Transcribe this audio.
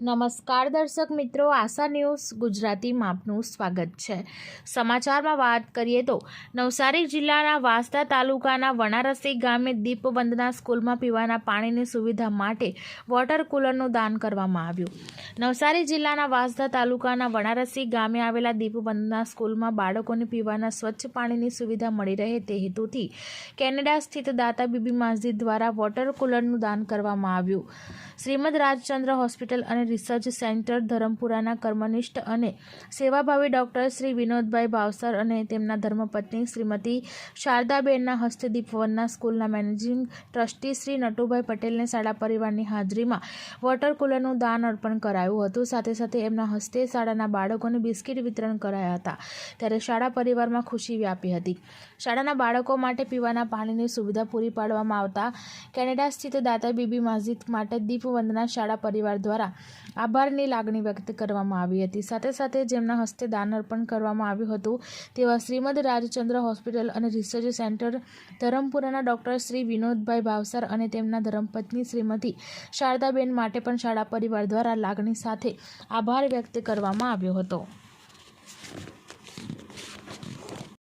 નમસ્કાર દર્શક મિત્રો, આશા ન્યૂઝ ગુજરાતીમાં આપનું સ્વાગત છે. સમાચારમાં વાત કરીએ તો, નવસારી જિલ્લાના વાંસદા તાલુકાના વણારસી ગામે દીપવંદના સ્કૂલમાં પીવાના પાણીની સુવિધા માટે વોટર કુલરનું દાન કરવામાં આવ્યું. નવસારી જિલ્લાના વાંસદા તાલુકાના વણારસી ગામે આવેલા દીપવંદના સ્કૂલમાં બાળકોને પીવાના સ્વચ્છ પાણીની સુવિધા મળી રહે તે હેતુથી કેનેડા સ્થિત દાતા બીબી મસ્જિદ દ્વારા વોટર કુલરનું દાન કરવામાં આવ્યું. શ્રીમદ રાજચંદ્ર હોસ્પિટલ અને રિસર્ચ સેન્ટર ધરમપુરાના કર્મનિષ્ઠ અને સેવાભાવી ડૉક્ટર શ્રી વિનોદભાઈ ભાવસર અને તેમના ધર્મપત્ની શ્રીમતી શારદાબેનના હસ્તે દીપવનના સ્કૂલના મેનેજિંગ ટ્રસ્ટી શ્રી નટુભાઈ પટેલને શાળા પરિવારની હાજરીમાં વોટર કુલરનું દાન અર્પણ કરાયું હતું. સાથે સાથે એમના હસ્તે શાળાના બાળકોને બિસ્કિટ વિતરણ કરાયા હતા. ત્યારે શાળા પરિવારમાં ખુશી વ્યાપી હતી. શાળાના બાળકો માટે પીવાના પાણીની સુવિધા પૂરી પાડવામાં આવતા કેનેડા સ્થિત દાતા બીબી મસ્જિદ માટે દીપવંદના શાળા પરિવાર દ્વારા આભારની લાગણી વ્યક્ત કરવામાં આવી હતી. સાથે સાથે જેમના હસ્તે દાન અર્પણ કરવામાં આવ્યું હતું, તેવા શ્રીમદ રાજચંદ્ર હોસ્પિટલ અને રિસર્ચ સેન્ટર ધરમપુરાના ડૉક્ટર શ્રી વિનોદભાઈ ભાવસર અને તેમના ધર્મપત્ની શ્રીમતી શારદાબેન માટે પણ શાળા પરિવાર દ્વારા લાગણી સાથે આભાર વ્યક્ત કરવામાં આવ્યો હતો.